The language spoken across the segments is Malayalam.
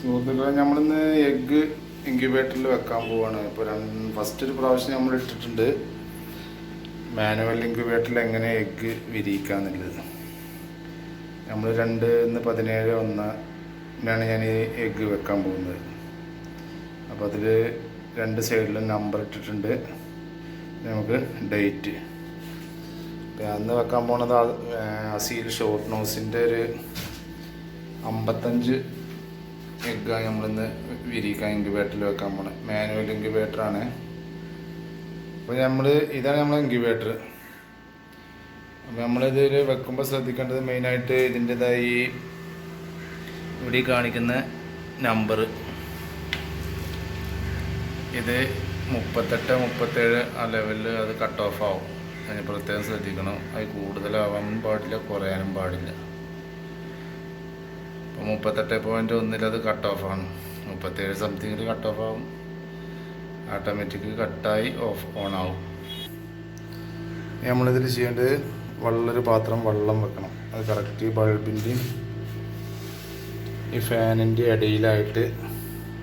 സുഹൃത്തുക്കളെ നമ്മളിന്ന് എഗ്ഗ് ഇൻക്യുബേറ്ററിൽ വെക്കാൻ പോവാണ്. ഇപ്പോൾ ഫസ്റ്റ് ഒരു പ്രാവശ്യം നമ്മൾ ഇട്ടിട്ടുണ്ട്. മാനുവൽ ഇൻക്യുബേറ്ററിൽ എങ്ങനെ എഗ്ഗ് വിരിയിക്കാന്നുള്ളത്. നമ്മൾ രണ്ട് ഇന്ന് പതിനേഴ് ഒന്നാണ് ഞാൻ ഈ എഗ്ഗ് വെക്കാൻ പോകുന്നത്. അപ്പോൾ അതിൽ രണ്ട് സൈഡിലും നമ്പർ ഇട്ടിട്ടുണ്ട്. നമുക്ക് ഡേറ്റ് അന്ന് വെക്കാൻ പോണത് അസീൽ ഷോർട്ട് നോസിന്റെ ഒരു അമ്പത്തഞ്ച് എഗ്ഗാണ് നമ്മളിന്ന് വിരിക്കാൻ ഇൻക്യുബേറ്ററിൽ വെക്കാൻ പോണത് മാനുവൽ ഇൻക്യുബേറ്ററാണ് അപ്പോൾ നമ്മൾ ഇതാണ് നമ്മൾ ഇൻക്യുബേറ്റർ അപ്പോൾ നമ്മളിതിൽ വെക്കുമ്പോൾ ശ്രദ്ധിക്കേണ്ടത് മെയിനായിട്ട് ഇതിന്റെതായി ഇവിടെ കാണിക്കുന്ന നമ്പർ ഇത് മുപ്പത്തെട്ട് മുപ്പത്തേഴ് ആ ലെവലിൽ അത് കട്ട് ഓഫ് ആവും. അതിന് പ്രത്യേകം ശ്രദ്ധിക്കണം. അത് കൂടുതലാവാനും പാടില്ല കുറയാനും പാടില്ല. മുപ്പത്തെട്ട് പോയിന്റ് ഒന്നിൽ അത് കട്ട് ആണ്. മുപ്പത്തേഴ് സംതിങ്ങിൽ കട്ട് ഓഫ് ആവും. ഓട്ടോമാറ്റിക് കട്ടായി ഓഫ് ഓൺ ആവും. നമ്മളിതിൽ ചെയ്യേണ്ടത് വെള്ളൊരു പാത്രം വെള്ളം വെക്കണം. അത് കറക്റ്റ് ബൾബിന്റെയും ഈ ഫാനിന്റെ ഇടയിലായിട്ട്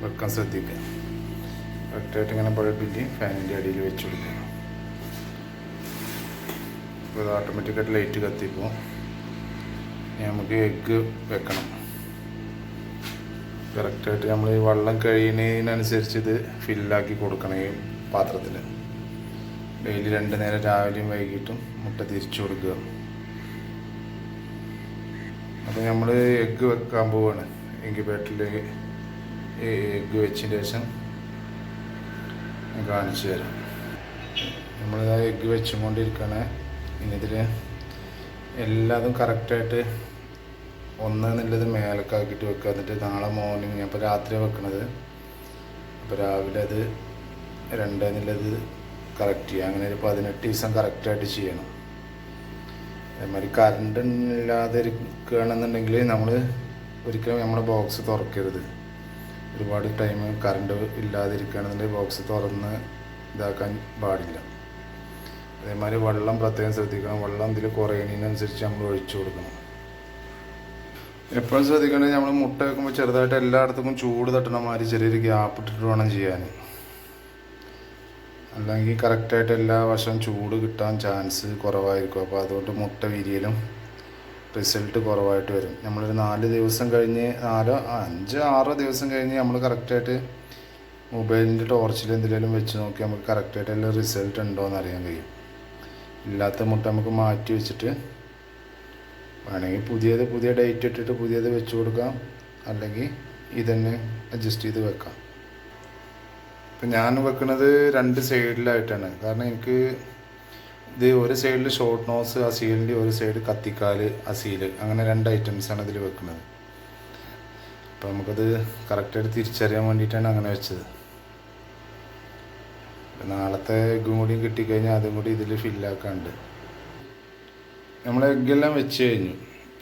വെക്കാൻ ശ്രദ്ധിക്കുക. കറക്റ്റായിട്ട് ഇങ്ങനെ ബൾബിന്റെയും ഫാനിന്റെ ഇടയിൽ വെച്ച് കൊടുക്കുക. ഇത് ഓട്ടോമാറ്റിക്കായിട്ട് ലൈറ്റ് കത്തിപ്പോൾ നമുക്ക് എഗ്ഗ് വെക്കണം. കറക്റ്റായിട്ട് നമ്മൾ ഈ വെള്ളം കഴിയുന്നതിനനുസരിച്ച് ഇത് ഫില്ലാക്കി കൊടുക്കണം ഈ പാത്രത്തിൽ ഡെയിലി രണ്ട് നേരം രാവിലെയും വൈകിട്ടും മുട്ട തിരിച്ചു കൊടുക്കുക. അപ്പോൾ നമ്മൾ എഗ്ഗ് വെക്കാൻ പോവാണ്. ഇൻക്യുബേറ്ററിൽ ഈ എഗ്ഗ് വെച്ചതിന് ശേഷം കാണിച്ചു തരാം. നമ്മളിതാ എഗ്ഗ് വെച്ചുകൊണ്ടിരിക്കണേ. ഇനി ഇതിൽ എല്ലാതും കറക്റ്റായിട്ട് ഒന്ന് എന്നുള്ളത് മേലക്കാക്കിയിട്ട് വെക്കുക. എന്നിട്ട് നാളെ മോർണിംഗ് ഞാൻ ഇപ്പോൾ രാത്രി വെക്കണത്. അപ്പോൾ രാവിലെ അത് രണ്ട് എന്നുള്ളത് കറക്റ്റ് ചെയ്യുക. അങ്ങനെ ഒരു പതിനെട്ട് ദിവസം കറക്റ്റായിട്ട് ചെയ്യണം. അതേമാതിരി കറണ്ട് ഇല്ലാതെ ഇരിക്കുകയാണെന്നുണ്ടെങ്കിൽ നമ്മൾ ഒരിക്കലും നമ്മുടെ ബോക്സ് തുറക്കരുത്. ഒരുപാട് ടൈം കറണ്ട് ഇല്ലാതെ ഇരിക്കുകയാണെന്നുണ്ടെങ്കിൽ ബോക്സ് തുറന്ന് ഇതാക്കാൻ പാടില്ല. അതേമാതിരി വെള്ളം പ്രത്യേകം ശ്രദ്ധിക്കണം. വെള്ളം ഇതിൽ കുറയുന്നതിനനുസരിച്ച് നമ്മൾ ഒഴിച്ചു കൊടുക്കണം. എപ്പോഴും ശ്രദ്ധിക്കേണ്ടത് നമ്മൾ മുട്ട വെക്കുമ്പോൾ ചെറുതായിട്ട് എല്ലായിടത്തും ചൂട് തട്ടണ മാതിരി ചെറിയൊരു ഗ്യാപ്പ് ഇട്ടിട്ട് വേണം ചെയ്യാൻ. അല്ലെങ്കിൽ കറക്റ്റായിട്ട് എല്ലാ വശവും ചൂട് കിട്ടാൻ ചാൻസ് കുറവായിരിക്കും. അപ്പോൾ അതുകൊണ്ട് മുട്ട വിരിയലും റിസൾട്ട് കുറവായിട്ട് വരും. നമ്മളൊരു നാല് ദിവസം കഴിഞ്ഞ് നാലോ അഞ്ച് ആറോ ദിവസം കഴിഞ്ഞ് നമ്മൾ കറക്റ്റായിട്ട് മൊബൈലിന്റെ ടോർച്ചിൽ എന്തെങ്കിലും വെച്ച് നോക്കി നമുക്ക് കറക്റ്റായിട്ട് എല്ലാം റിസൾട്ട് ഉണ്ടോ എന്ന് അറിയാൻ കഴിയും. ഇല്ലാത്ത മുട്ട നമുക്ക് മാറ്റി വെച്ചിട്ട് വേണമെങ്കിൽ പുതിയത് പുതിയ ഡേറ്റ് ഇട്ടിട്ട് പുതിയത് വെച്ച് കൊടുക്കാം. അല്ലെങ്കിൽ ഇതന്നെ അഡ്ജസ്റ്റ് ചെയ്ത് വെക്കാം. ഇപ്പം ഞാൻ വെക്കുന്നത് രണ്ട് സൈഡിലായിട്ടാണ് കാരണം എനിക്ക് ഇത് ഒരു സൈഡിൽ ഷോർട്ട് നോസ് അസീലിന്റെ ഒരു സൈഡ് കത്തിക്കാൽ അസീൽ അങ്ങനെ രണ്ട് ഐറ്റംസാണ് ഇതിൽ വെക്കുന്നത്. അപ്പം നമുക്കത് കറക്റ്റായിട്ട് തിരിച്ചറിയാൻ വേണ്ടിയിട്ടാണ് അങ്ങനെ വെച്ചത്. നാളത്തെ ഇതും കൂടിയും കിട്ടിക്കഴിഞ്ഞാൽ അതും കൂടി ഇതിൽ ഫില്ലാക്കാണ്ട് നമ്മൾ എഗ്ഗെല്ലാം വെച്ച് കഴിഞ്ഞു.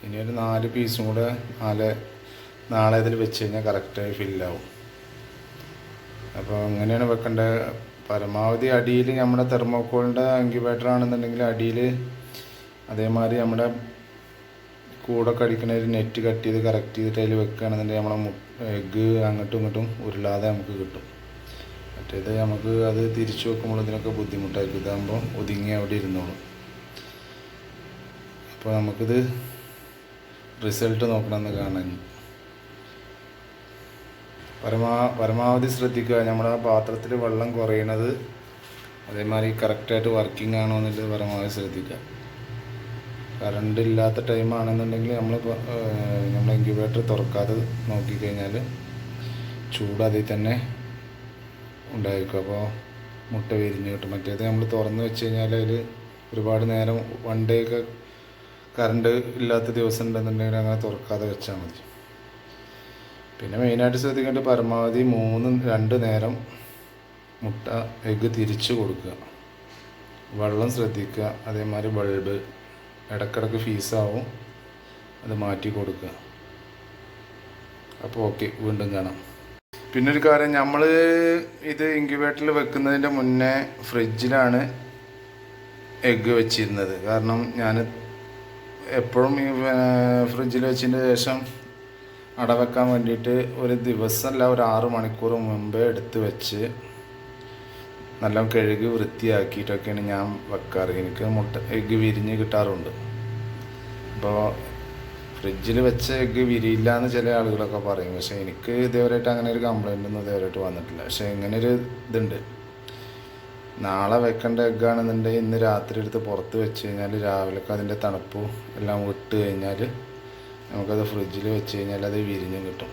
ഇനി ഒരു നാല് പീസും കൂടെ നാല് നാളെ ഇതിൽ വെച്ച് കഴിഞ്ഞാൽ കറക്റ്റായി ഫില്ലാവും അപ്പോൾ അങ്ങനെയാണ് വെക്കേണ്ടത് പരമാവധി അടിയിൽ നമ്മുടെ തെർമോക്കോളിന്റെ ഇൻക്യുബേറ്റർ ആണെന്നുണ്ടെങ്കിൽ അടിയിൽ അതേമാതിരി നമ്മുടെ കൂടെ കടിക്കുന്ന ഒരു നെറ്റ് കട്ട് ചെയ്ത് കറക്റ്റ് ചെയ്തിട്ട് അതിൽ വെക്കുകയാണെന്നുണ്ടെങ്കിൽ നമ്മളെ എഗ്ഗ് അങ്ങോട്ടും ഇങ്ങോട്ടും ഉരുളാതെ നമുക്ക് കിട്ടും. മറ്റേത് നമുക്ക് അത് തിരിച്ചു വെക്കുമ്പോൾ ഇതിനൊക്കെ ബുദ്ധിമുട്ടായിരിക്കും. ഇതാകുമ്പോൾ ഒതുങ്ങി അവിടെ ഇരുന്നോളും. അപ്പോൾ നമുക്കിത് റിസൾട്ട് നോക്കണമെന്ന് കാണാൻ. പരമാ പരമാവധി ശ്രദ്ധിക്കുക. നമ്മുടെ ആ പാത്രത്തിൽ വെള്ളം കുറയണത് അതേമാതിരി കറക്റ്റായിട്ട് വർക്കിംഗ് ആണോ എന്നുള്ളത് പരമാവധി ശ്രദ്ധിക്കുക. കറണ്ട് ഇല്ലാത്ത ടൈം ആണെന്നുണ്ടെങ്കിൽ നമ്മൾ നമ്മൾ ഇൻക്യുബേറ്റർ തുറക്കാതെ നോക്കിക്കഴിഞ്ഞാൽ ചൂട് അതിൽ തന്നെ ഉണ്ടായിരിക്കും. അപ്പോൾ മുട്ട വിരിഞ്ഞ് കിട്ടും. മറ്റേത് നമ്മൾ തുറന്ന് വെച്ച് കഴിഞ്ഞാൽ അതിൽ ഒരുപാട് നേരം വൺ ഡേ ഒക്കെ കറണ്ട് ഇല്ലാത്ത ദിവസം ഉണ്ടെന്നുണ്ടെങ്കിൽ അങ്ങനെ തുറക്കാതെ വെച്ചാൽ മതി. പിന്നെ മെയിനായിട്ട് ശ്രദ്ധിക്കേണ്ടത് പരമാവധി മൂന്ന് രണ്ട് നേരം മുട്ട എഗ്ഗ് തിരിച്ചു കൊടുക്കുക. വെള്ളം ശ്രദ്ധിക്കുക. അതേമാതിരി ബൾബ് ഇടക്കിടക്ക് ഫീസാവും. അത് മാറ്റി കൊടുക്കുക. അപ്പോൾ ഓക്കെ വീണ്ടും കാണാം. പിന്നെ ഒരു കാര്യം നമ്മൾ ഇത് ഇൻക്യുബേറ്ററിൽ വെക്കുന്നതിന്റെ മുന്നേ ഫ്രിഡ്ജിലാണ് എഗ്ഗ് വെച്ചിരുന്നത്. കാരണം ഞാൻ എപ്പോഴും ഈ ഫ്രിഡ്ജിൽ വെച്ചതിന് ശേഷം അടവെക്കാൻ വേണ്ടിയിട്ട് ഒരു ദിവസമല്ല ഒരു ആറ് മണിക്കൂർ മുമ്പേ എടുത്ത് വെച്ച് നല്ല കഴുകി വൃത്തിയാക്കിയിട്ടൊക്കെയാണ് ഞാൻ വെക്കാറ്. എനിക്ക് മുട്ട എഗ്ഗ് വിരിഞ്ഞ് കിട്ടാറുണ്ട്. അപ്പോൾ ഫ്രിഡ്ജിൽ വെച്ച എഗ്ഗ് വിരിയില്ല എന്ന് ചില ആളുകളൊക്കെ പറയും. പക്ഷേ എനിക്ക് ഇതേവരെയായിട്ട് അങ്ങനെ ഒരു കംപ്ലൈന്റ് ഒന്നും ഇതേവരെയായിട്ട് വന്നിട്ടില്ല. പക്ഷേ ഇങ്ങനെ ഒരു ഇതുണ്ട്. നാളെ വെക്കേണ്ട എഗ്ഗാണെന്നുണ്ടെങ്കിൽ ഇന്ന് രാത്രി എടുത്ത് പുറത്ത് വെച്ച് കഴിഞ്ഞാൽ രാവിലേക്ക് അതിന്റെ തണുപ്പും എല്ലാം വിട്ട് കഴിഞ്ഞാൽ നമുക്കത് ഫ്രിഡ്ജിൽ വെച്ച് കഴിഞ്ഞാൽ അത് വിരിഞ്ഞും കിട്ടും.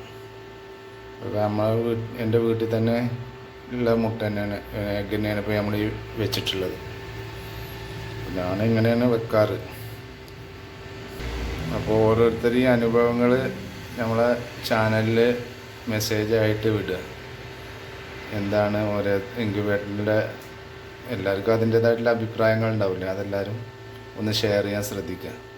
നമ്മൾ എന്റെ വീട്ടിൽ തന്നെ ഉള്ള മുട്ട തന്നെയാണ് എഗ്ഗ് തന്നെയാണ് ഇപ്പോൾ നമ്മൾ ഈ വെച്ചിട്ടുള്ളത്. ഞാൻ ഇങ്ങനെയാണ് വെക്കാറ്? അപ്പോൾ ഓരോരുത്തർ ഈ അനുഭവങ്ങൾ നമ്മളെ ചാനലിൽ മെസ്സേജായിട്ട് വിടുക. എന്താണ് ഓരോ ഇൻക്യുബേറ്ററിന്റെ എല്ലാവർക്കും അതിന്റേതായിട്ടുള്ള അഭിപ്രായങ്ങൾ ഉണ്ടാവില്ലേ? അതെല്ലാവരും ഒന്ന് ഷെയർ ചെയ്യാൻ ശ്രദ്ധിക്കുക.